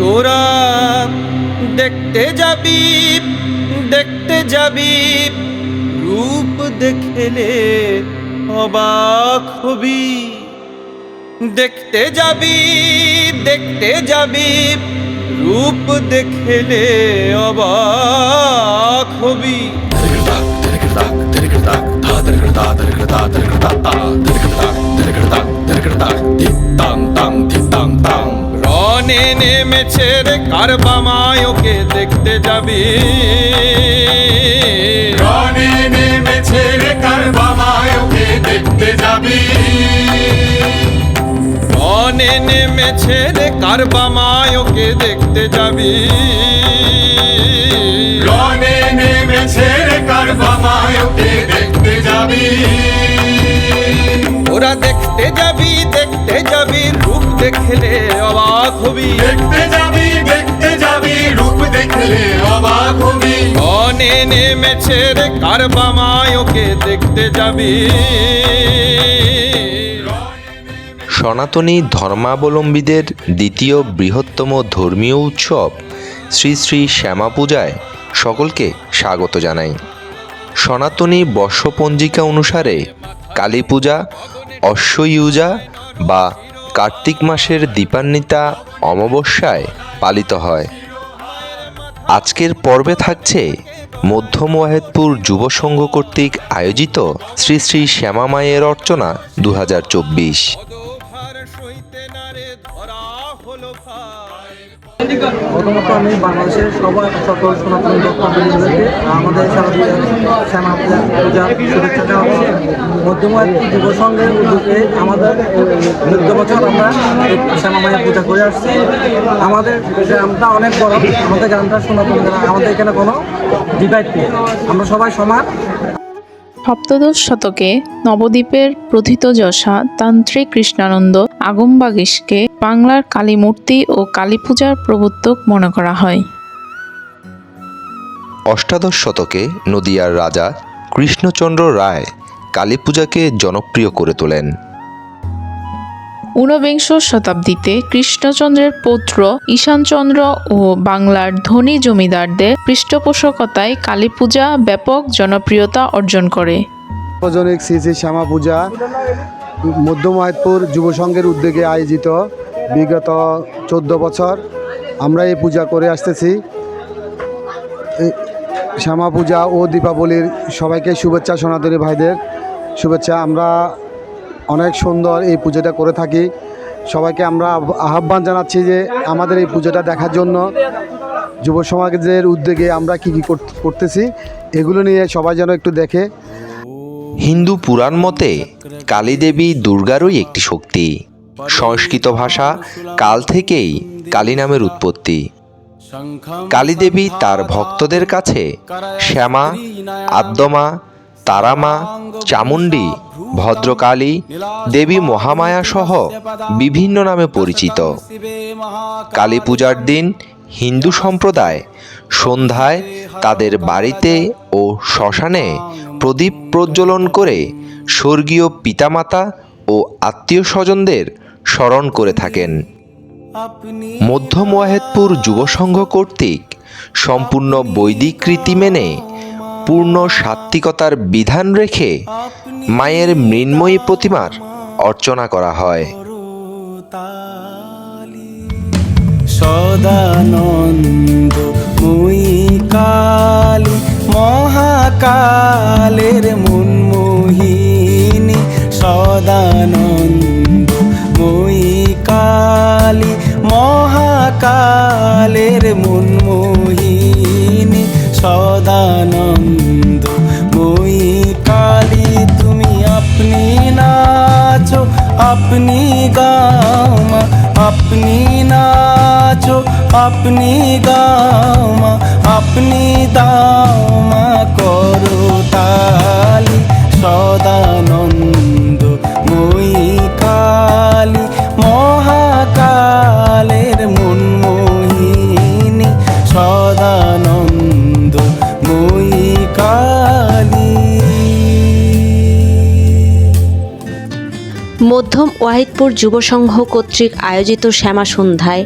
তোরা দেখতে যাবি দেখতে যাবি। রূপ দেখলে অবাক হবি। দেখতে যাবি দেখতে যাবি। রূপ দেখলে অবাক হবি। রনে নেমেছে রে কারবামায়কে দেখতে যাবি? রনে নেমেছে রে কার কারবামায়কে দেখতে যাবি? রনে নেমেছে রে কারবামায়কে দেখতে যাবি? রনে নেমেছে রে কার কারবামায়কে দেখতে যাবি? ওরা দেখতে যাবি দেখতে যাবি দেখলে অবাক হবি। দেখতে যাবি দেখতে যাবি রূপ দেখলে অবাক হবি। রনে নেমেছে রে কারবামায়কে দেখতে যাবি। সনাতনী ধর্মাবলম্বীদের দ্বিতীয় বৃহত্তম ধর্মীয় উৎসব শ্রী শ্রী শ্যামা পূজায় সকলকে স্বাগত জানাই। সনাতনী বর্ষপঞ্জিকা অনুসারে কালী পূজা অশ্বয়ুজা বা কার্তিক মাসের দীপান্বিতা অমাবস্যায় পালিত হয়। আজকের পর্বে থাকছে মধ্যম ওয়াহেদপুর যুব সংঘ কর্তৃক আয়োজিত শ্রী শ্রী শ্যামা মায়ের অর্চনা দু হাজার চব্বিশ। প্রথমত আমি বাংলাদেশের সবাই সকল সনাতন ভক্তবৃন্দকে আমাদের শারদীয় শ্যামা পূজা শুভেচ্ছা হচ্ছে মধ্যময় যুব সংঘের উদ্যোগে আমাদের চোদ্দ বছর আমরা শ্যামা মায়ের পূজা করে আসছি। আমাদের গ্রামটা অনেক বড়, আমাদের গ্রামটা সনাতন, আমাদের এখানে কোনো ডিভাইড নেই। আমরা সবাই সমান। সপ্তদশ শতকে নবদ্বীপের প্রথিত যশা তান্ত্রিক কৃষ্ণানন্দ আগমবাগীশকে বাংলার কালীমূর্তি ও কালীপূজার প্রবর্তক মনে করা হয়। অষ্টাদশ শতকে নদিয়ার রাজা কৃষ্ণচন্দ্র রায় কালীপূজাকে জনপ্রিয় করে তোলেন। ঊনবিংশ শতাব্দীতে কৃষ্ণচন্দ্রের পুত্র ঈশানচন্দ্র ও বাংলার ধনী জমিদারদের পৃষ্ঠপোষকতায় কালী পূজা ব্যাপক জনপ্রিয়তা অর্জন করে। সার্বজনিক শ্রী শ্রী শ্যামা পূজা মধ্য মাহেদপুর যুব সংঘের উদ্যোগে আয়োজিত বিগত চোদ্দ বছর আমরা এই পূজা করে আসতেছি। শ্যামা পূজা ও দীপাবলির সবাইকে শুভেচ্ছা সনাতনী ভাইদের শুভেচ্ছা। আমরা অনেক সুন্দর এই পুজোটা করে থাকি। সবাইকে আমরা আহ্বান জানাচ্ছি যে আমাদের এই পুজোটা দেখার জন্য। যুব সমাজের উদ্যোগে আমরা কী কী কর- করতেছি, এগুলো নিয়ে সবাই যেন একটু দেখে। হিন্দু পুরাণ মতে কালী দেবী দুর্গারই একটি শক্তি। সংস্কৃত ভাষা কাল থেকেই কালী নামের উৎপত্তি। কালী দেবী তার ভক্তদের কাছে শ্যামা, আদ্যমা তারামা, চামুণ্ডী, ভদ্রকালী, দেবী মহামায়া সহ বিভিন্ন নামে পরিচিত। কালী পূজার দিন হিন্দু সম্প্রদায় সন্ধ্যায় তাদের বাড়িতে ও শ্মশানে প্রদীপ প্রজ্বলন করে স্বর্গীয় পিতামাতা ও আত্মীয় স্বজনদের স্মরণ করে থাকেন। মধ্য মোয়াহেদপুর যুব সংঘ কর্তৃক সম্পূর্ণ বৈদিক রীতি মেনে পূর্ণ সাত্ত্বিকতার বিধান রেখে মায়ের মৃন্ময়ী প্রতিমার অর্চনা করা হয়। সদানন্দ মুই কালী, মহাকালের মুন্মোহিনী। সদানন্দ মহাকালের সদানন্দ। মুই কালী তুমি আপনি নাচো, আপনি গামা আপনি নাচো, আপনি গামা আপনি দামা করো তালি সদানন্দ। মধ্যম ওয়াহিদপুর যুব সংঘ কর্তৃক আয়োজিত শ্যামা সন্ধ্যায়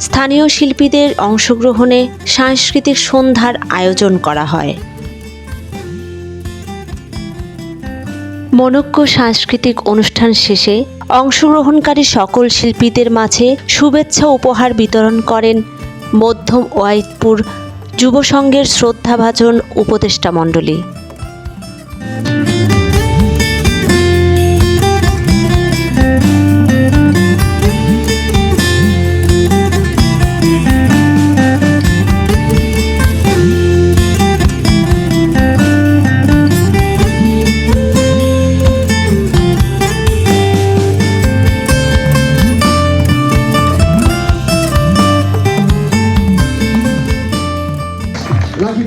স্থানীয় শিল্পীদের অংশগ্রহণে সাংস্কৃতিক সন্ধ্যার আয়োজন করা হয়। মনজ্ঞ সাংস্কৃতিক অনুষ্ঠান শেষে অংশগ্রহণকারী সকল শিল্পীদের মাঝে শুভেচ্ছা উপহার বিতরণ করেন মধ্যম ওয়াইদপুর যুব সংঘের শ্রদ্ধাভাজন উপদেষ্টা মণ্ডলী।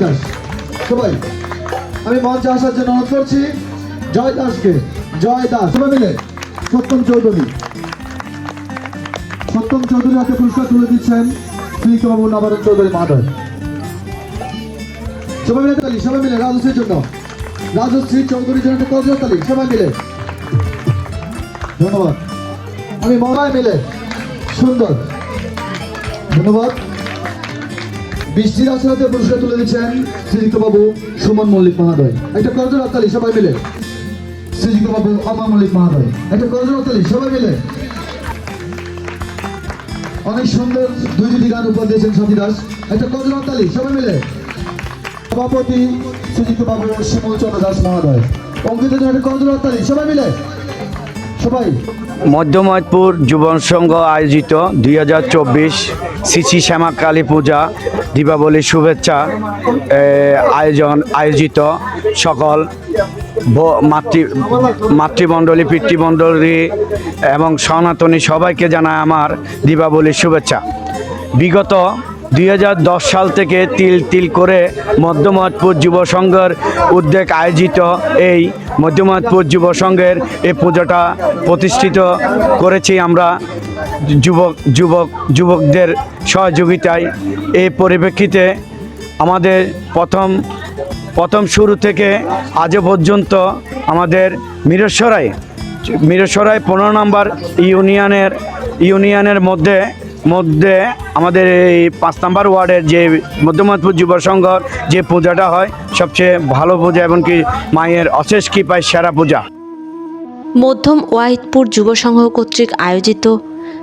দাস সবাই, আমি মঞ্চে আসার জন্য অনুরোধ করছি জয় দাসকে জয় দাস সবাই মিলে, সত্যম চৌধুরী। সত্যম চৌধুরী হাতে পুরস্কার তুলে দিচ্ছেন শ্রীকবাবু নবারণ চৌধুরী মাধব সবাই মিলে তালি, সবাই মিলে রাজশ্রীর জন্য। রাজশ্রী চৌধুরীর জন্য একটা কজর তালি, সবাই মিলে। ধন্যবাদ। আমি মহায় মিলে, সুন্দর। ধন্যবাদ। বৃষ্টির আশীর্বাদে পুরস্কার তুলে দিচ্ছেন শ্রীযুক্ত বাবু সুমন মল্লিক মহাদয়। একটা করজোর হাততালি, সবাই মিলে। শ্রীযুক্ত বাবু অমর মল্লিক মহাদয়। একটা করজোর হাততালি, সবাই মিলে। অনেক সুন্দর দুই দুটি গান উপহার দিয়েছেন সাথী দাস। একটা করজোর হাততালি, সবাই মিলে। সভাপতি শ্রীযুক্ত বাবু শিমল চন্দ্র দাস মহাদয়। অঙ্কিতের জন্য একটা করজোর হাততালি, সবাই মিলে। সবাই। মধ্যময়পুর যুবন সংঘ আয়োজিত দুই হাজার চব্বিশ শ্রী শ্যামা কালী পূজা দীপাবলির শুভেচ্ছা আয়োজন আয়োজিত সকল মাতৃ, মাতৃমণ্ডলী, পিতৃমণ্ডলী এবং সনাতনী সবাইকে জানায় আমার দীপাবলির শুভেচ্ছা। বিগত দুই হাজার দশ সাল থেকে তিল তিল করে মধ্যমতপুর যুব সংঘের উদ্যোগ আয়োজিত এই মধ্যমতপুর যুব সংঘের এই পুজোটা প্রতিষ্ঠিত করেছি আমরা। যুবক যুবক, যুবকদের সহযোগিতায় এই পরিপ্রেক্ষিতে আমাদের প্রথম প্রথম শুরু থেকে আজও পর্যন্ত আমাদের মিরসরাই মিরসরাই পনেরো নম্বর ইউনিয়নের ইউনিয়নের মধ্যে মধ্যে আমাদের এই পাঁচ নম্বর ওয়ার্ডের যে মধ্যমতপুর যুব সংঘ যে পূজাটা হয়, সবচেয়ে ভালো পূজা এমনকি মায়ের অশেষ কৃপায় সেরা পূজা। মধ্যম ওয়াহিদপুর যুব সংঘ কর্তৃক আয়োজিত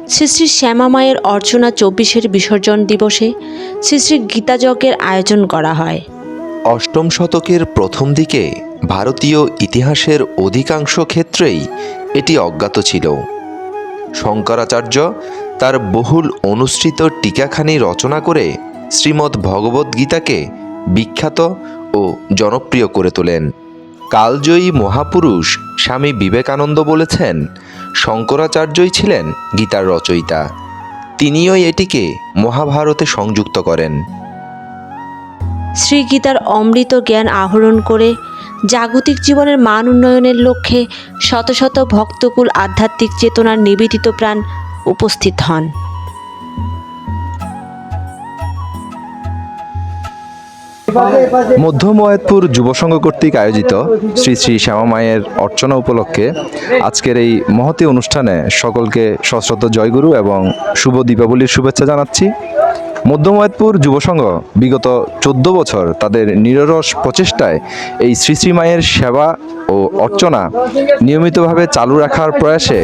শ্রী শ্রী শ্যামা মায়ের অর্চনা চব্বিশের বিসর্জন দিবসে শ্রী শ্রী গীতাযজ্ঞের আয়োজন করা হয়। অষ্টম শতকের প্রথম দিকে ভারতীয় ইতিহাসের অধিকাংশ ক্ষেত্রেই এটি অজ্ঞাত ছিল। শঙ্করাচার্য তার বহুল অনুসৃত টিকাখানি রচনা করে শ্রীমদ্ ভগবদ্গীতাকে বিখ্যাত ও জনপ্রিয় করে তোলেন। কালজয়ী মহাপুরুষ স্বামী বিবেকানন্দ বলেছেন শঙ্করাচার্যই ছিলেন গীতার রচয়িতা। তিনিও এটিকে মহাভারতে সংযুক্ত করেন। শ্রী গীতার অমৃত জ্ঞান আহরণ করে জাগতিক জীবনের মান উন্নয়নের লক্ষ্যে শত শত ভক্তকুল আধ্যাত্মিক চেতনার নিবেদিত প্রাণ উপস্থিত হন। মধ্য ময়েতপুর যুব সংঘ কর্তৃক আয়োজিত শ্রী শ্রী শ্যামা মায়ের অর্চনা উপলক্ষে আজকের এই মহতী অনুষ্ঠানে সকলকে সশ্রদ্ধ জয়গুরু এবং শুভ দীপাবলির শুভেচ্ছা জানাচ্ছি। মধ্য যুবসংঘ বিগত চোদ্দ বছর তাদের নিররস প্রচেষ্টায় এই শ্রী শ্রী মায়ের সেবা ও অর্চনা নিয়মিতভাবে চালু রাখার প্রয়াসে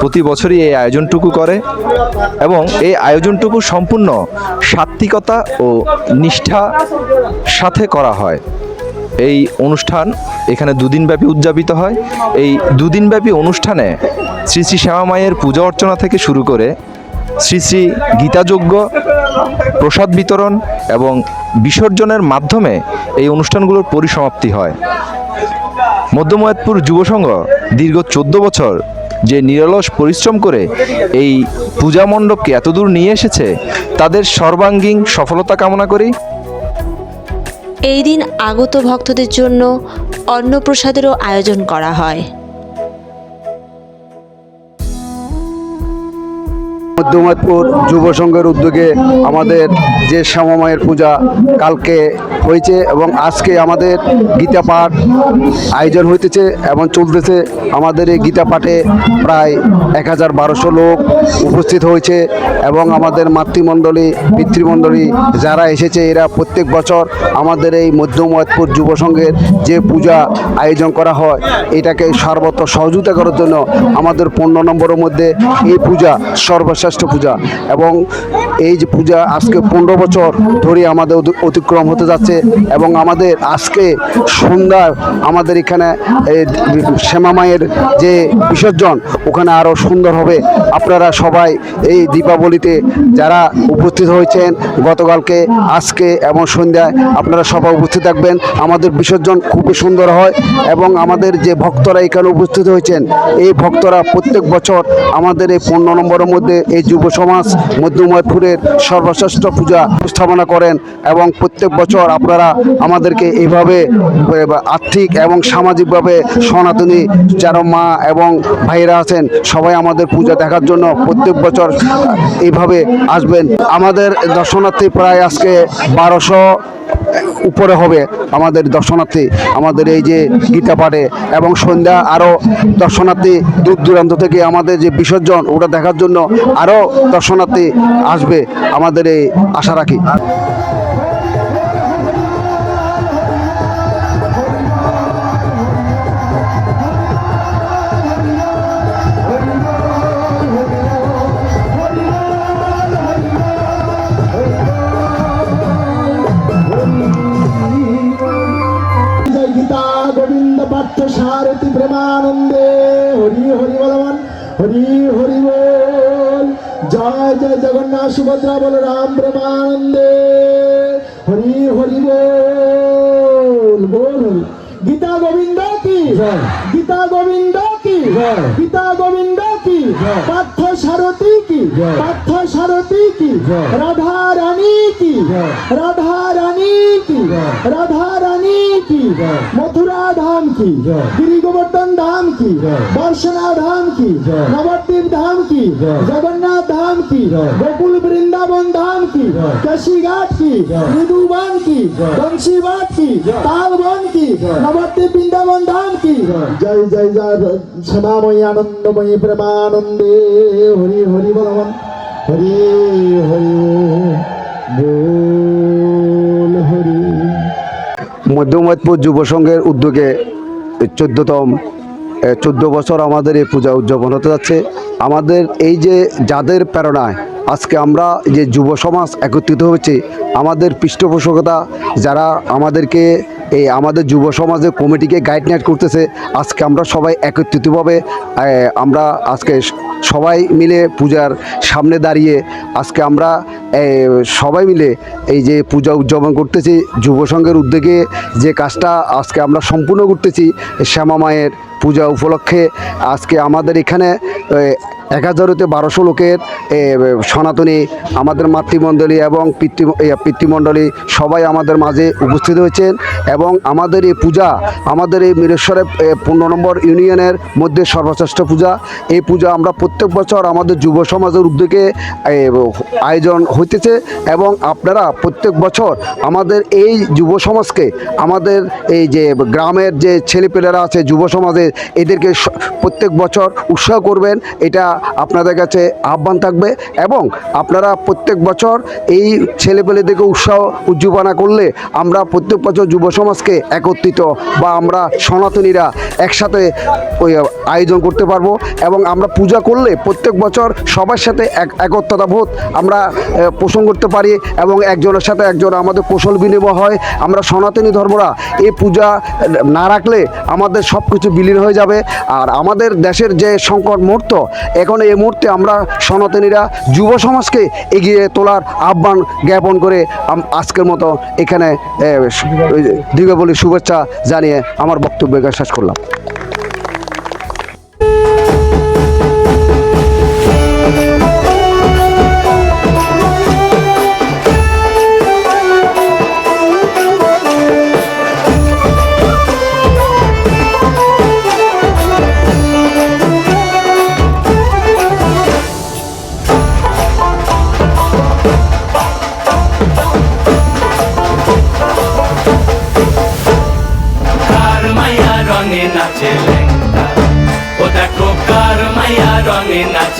প্রতি বছরই এই আয়োজনটুকু করে এবং এই আয়োজনটুকু সম্পূর্ণ সাত্বিকতা ও নিষ্ঠা সাথে করা হয়। এই অনুষ্ঠান এখানে দুদিনব্যাপী উদযাপিত হয়। এই দুদিনব্যাপী অনুষ্ঠানে শ্রী শ্রী শ্যামা মায়ের পূজা অর্চনা থেকে শুরু করে শ্রী শ্রী গীতাযজ্ঞ, প্রসাদ বিতরণ এবং বিসর্জনের মাধ্যমে এই অনুষ্ঠানগুলোর পরিসমাপ্তি হয়। মধ্যময়াতপুর যুব সংঘ দীর্ঘ চোদ্দ বছর যে নিরলস পরিশ্রম করে এই পূজা মণ্ডপকে এতদূর নিয়ে এসেছে, তাদের সর্বাঙ্গীন সফলতা কামনা করি। এই দিন আগত ভক্তদের জন্য অন্নপ্রসাদেরও আয়োজন করা হয়। মধ্যমাতপুর যুব সংঘের উদ্যোগে আমাদের যে শ্যামামায়ের পূজা কালকে হয়েছে এবং আজকে আমাদের গীতা পাঠ আয়োজন হইতেছে এবং চলতেছে, আমাদের এই গীতা পাঠে প্রায় এক হাজার বারোশো লোক উপস্থিত হয়েছে এবং আমাদের মাতৃমণ্ডলী, পিতৃমণ্ডলী যারা এসেছে, এরা প্রত্যেক বছর আমাদের এই মধ্যময়তপুর যুব সংঘের যে পূজা আয়োজন করা হয়, এটাকে সর্বত্র সহযোগিতা করার জন্য আমাদের পনেরো নম্বরের মধ্যে এই পূজা সর্বশ্রেষ্ঠ পূজা এবং এই যে পূজা আজকে পনেরো বছর ধরে আমাদের অতিক্রম হতে যাচ্ছে এবং আমাদের আজকে সন্ধ্যা আমাদের এখানে এই শ্যামা মায়ের যে বিসর্জন, ওখানে আরও সুন্দর হবে। আপনারা সবাই এই দীপাবলিতে যারা উপস্থিত হয়েছেন, গতকালকে, আজকে এবং সন্ধ্যায়, আপনারা সবাই উপস্থিত থাকবেন। আমাদের বিসর্জন খুবই সুন্দর হয় এবং আমাদের যে ভক্তরা এখানে উপস্থিত হয়েছেন, এই ভক্তরা প্রত্যেক বছর আমাদের এই পনেরো নম্বরের মধ্যে এই যুব সমাজ মধ্যময়পুরের সর্বশ্রেষ্ঠ পূজা স্থাপনা করেন এবং প্রত্যেক বছর আপনারা আমাদেরকে এইভাবে এ, আর্থিক এবং সামাজিকভাবে সনাতনী যারা মা এবং ভাইরা আছেন সবাই আমাদের পূজা দেখার জন্য প্রত্যেক বছর এইভাবে আসবেন। আমাদের দর্শনার্থী প্রায় আজকে বারোশো উপরে হবে আমাদের দর্শনার্থী, আমাদের এই যে গীতা পাঠে এবং সন্ধ্যা আরও দর্শনার্থী দূর দূরান্ত থেকে আমাদের যে বিসর্জন, ওটা দেখার জন্য আরও দর্শনার্থী আসবে আমাদের এই আশা রাখি। হরি হরি বল। জয় জয় জগন্নাথ সুভদ্রা বল রাম প্রেমানন্দে হরি হরি বল বল হরি। গীতা গোবিন্দ কি? গীতা গোবিন্দ কি? গীতা গোবিন্দ কি? পার্থ সারথী কি পার্থ সারথী কি রাধা রানী কি রাধা রানী কি রাধা রানী কি মথুরা ধাম কি গিরি গোবর্ধন ধাম কি বর্ষনা ধাম কি নবদ্বীপ ধাম কি জগন্নাথ ধাম কি গোকুল বৃন্দাবন ধাম কি কাশীঘাট কি মৃদুবন কি বংশীবাট কি তালবন কি নবদ্বীপ বৃন্দাবন ধাম কি জয় জয় জয় শ্যামাময়ী আনন্দময়ী প্রেমানন্দে হরি হরি বলবান হরি হরি হরি। মধ্যমতপুর যুব সংঘের উদ্যোগে চোদ্দতম চোদ্দ বছর আমাদের এই পূজা উদযাপন হতে যাচ্ছে। আমাদের এই যে যাদের প্রেরণায় আজকে আমরা যে যুব সমাজ একত্রিত হয়েছে, আমাদের পৃষ্ঠপোষকতা, যারা আমাদেরকে এই আমাদের যুব সমাজের কমিটিকে গাইডলাইন করতেছে। আজকে আমরা সবাই একত্রিতভাবে আমরা আজকে সবাই মিলে পূজার সামনে দাঁড়িয়ে আজকে আমরা সবাই মিলে এই যে পূজা উদযাপন করতেছি। যুব সংঘের উদ্যোগে যে কাজটা আজকে আমরা সম্পূর্ণ করতেছি, শ্যামা মায়ের পূজা উপলক্ষে। আজকে আমাদের এখানে এক হাজার হতে বারোশো লোকের সনাতনী আমাদের মাতৃমণ্ডলী এবং পিতৃ পিতৃমণ্ডলী সবাই আমাদের মাঝে উপস্থিত হয়েছেন এবং আমাদের এই পূজা, আমাদের এই মিরেশ্বরের পনেরো নম্বর ইউনিয়নের মধ্যে সর্বশ্রেষ্ঠ পূজা। এই পূজা আমরা প্রত্যেক বছর আমাদের যুব সমাজের উদ্যোগে আয়োজন হইতেছে এবং আপনারা প্রত্যেক বছর আমাদের এই যুব সমাজকে, আমাদের এই যে গ্রামের যে ছেলেপেলেরা আছে, যুব সমাজের এদেরকে প্রত্যেক বছর উৎসাহ করবেন। এটা আপনাদের কাছে আহ্বান থাকবে এবং আপনারা প্রত্যেক বছর এই ছেলেপেলেদেরকে উৎসাহ উজ্জীবনা করলে আমরা প্রত্যেক বছর যুব সমাজকে একত্রিত বা আমরা সনাতনীরা একসাথে ওই আয়োজন করতে পারব এবং আমরা পূজা করলে প্রত্যেক বছর সবার সাথে এক, একত্রতা বোধ আমরা পোষণ করতে পারি এবং একজনের সাথে একজন আমাদের কৌশল বিনিময় হয়। আমরা সনাতনী ধর্মরা এই পূজা না রাখলে আমাদের সব কিছু বিলীন হয়ে যাবে। আর আমাদের দেশের যে সংকট মুহূর্ত, এখন এই মুহূর্তে আমরা সনাতনীরা যুব সমাজকে এগিয়ে তোলার আহ্বান জ্ঞাপন করে আজকের মতো এখানে যে দীপাবলির শুভেচ্ছা জানিয়ে আমার বক্তব্য শেষ করলাম। Thank you.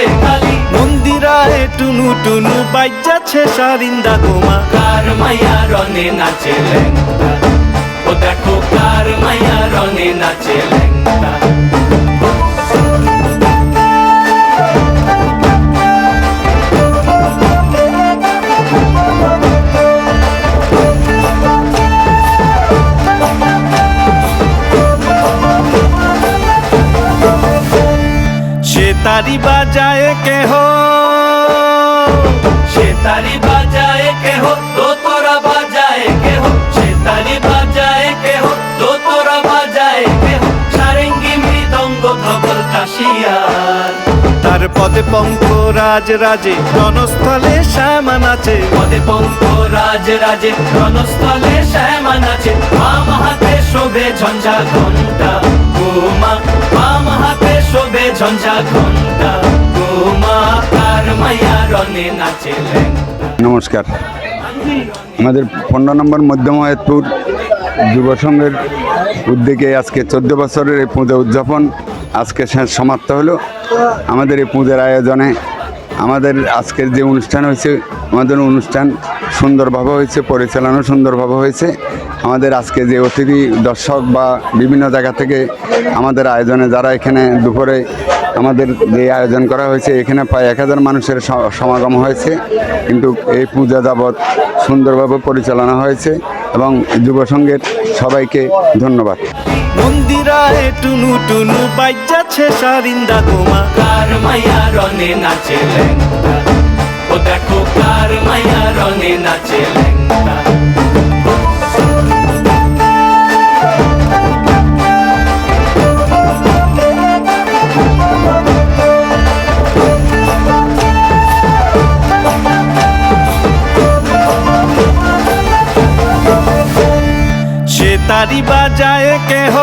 মহানন্দে খালি। মন্দিরায় টুনু টুনু বাইজাছে সারিন্দা গোমা কার মায়া রনে নাচে লেংটা ও দেখো কার মায়া রনে নাচে লেঙ্গা তারি বাজায় কেহ। সে তারি বাজায় কেহ তো তোরা বাজায় কেহ। সে তারি বাজায় কেহ তো তোরা বাজায় কেহ। সারেঙ্গি মৃদঙ্গ ধবল কাশিয়ার। তার পদে পঙ্ক রাজ রাজে রণস্থলে শ্যামা নাচে পদে পঙ্ক রাজ রাজে রণস্থলে শ্যামা নাচে বাম হাতে শোভে ঝঞ্ঝা ঘণ্টা গোমা বাম হাতে নমস্কার। আমাদের পনেরো নম্বর মধ্যমায়তপুর যুব সংঘের উদ্যোগে আজকে চোদ্দ বছরের এই পুজো উদযাপন আজকে শেষ সমাপ্ত হলো। আমাদের এই পুজোর আয়োজনে আমাদের আজকের যে অনুষ্ঠান হয়েছে, আমাদের অনুষ্ঠান সুন্দরভাবে হয়েছে পরিচালনা সুন্দরভাবে হয়েছে। আমাদের আজকে যে অতিথি, দর্শক বা বিভিন্ন জায়গা থেকে আমাদের আয়োজনে যারা এখানে দুপুরে আমাদের যে আয়োজন করা হয়েছে, এখানে প্রায় এক হাজার মানুষের সমাগম হয়েছে। কিন্তু এই পূজা যাবৎ সুন্দরভাবে পরিচালনা হয়েছে এবং যুব সংঘের সবাইকে ধন্যবাদ। মন্দিরায় টুনু টুনু বাইজাছে সারিন্দা গোমা কার মায়া রনে নাচে ও দেখো কার মায়া রনে নাচে তারি বাজায় কেহ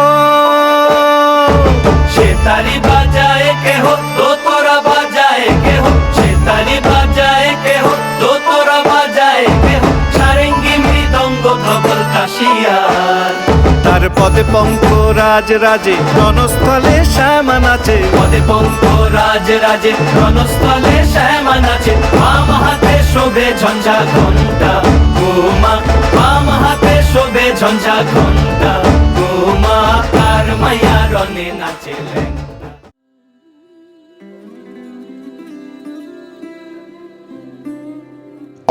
সে তারি বাজায় কেহ তো তোরা বাজায় কেহ সে তারি বাজায় কেহ তো তোরা বাজায় কেহ সারেঙ্গি মৃদঙ্গ ধবল কাশিয়ার। তার পদে পঙ্ক রাজ রাজে রণস্থলে শ্যামা নাচে। পদে পঙ্ক রাজ রাজে রণস্থলে শ্যামা নাচে। বাম হাতে শোভে ঝঞ্ঝা ঘণ্টা গোমা বাম হাতে শোভে ঝঞ্ঝা ঘণ্টা গোমা কার মায়া রনে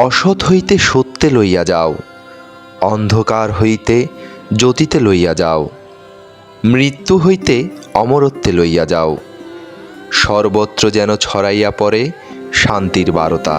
অসৎ হইতে সত্যে লইয়া যাও, অন্ধকার হইতে জ্যোতিতে লইয়া যাও, মৃত্যু হইতে অমরত্বে লইয়া যাও, সর্বত্র যেন ছড়াইয়া পড়ে শান্তির বারতা।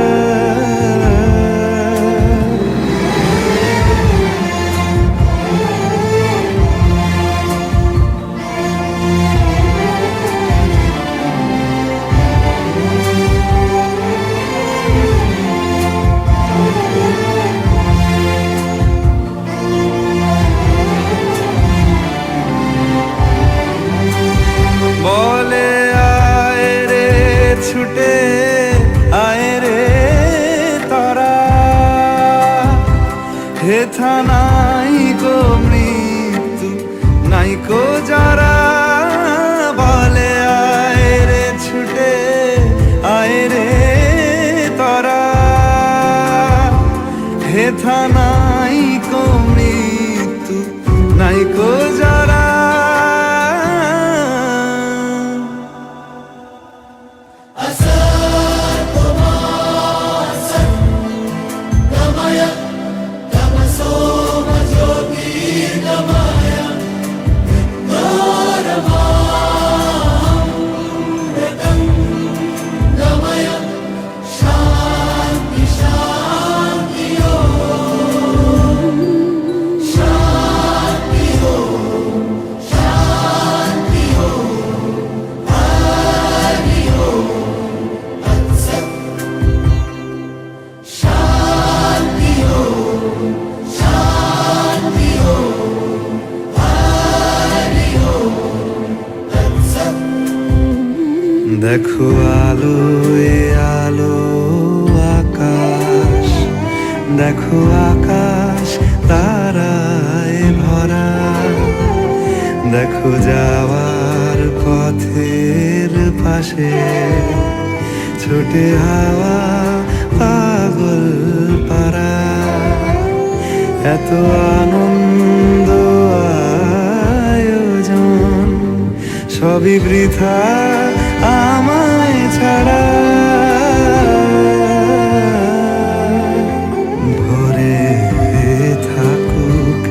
কো যারা আনন্দ আয়োজন সবই বৃথা আমায় ছাড়া। ভরে থাকুক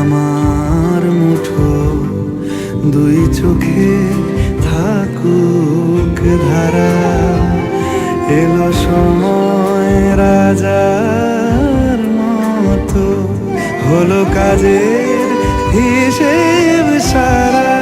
আমার মুঠো, দুই চোখে থাকুক ধারা। এলো সময় রাজার মতো। হলো কাজের হিসেব সারা।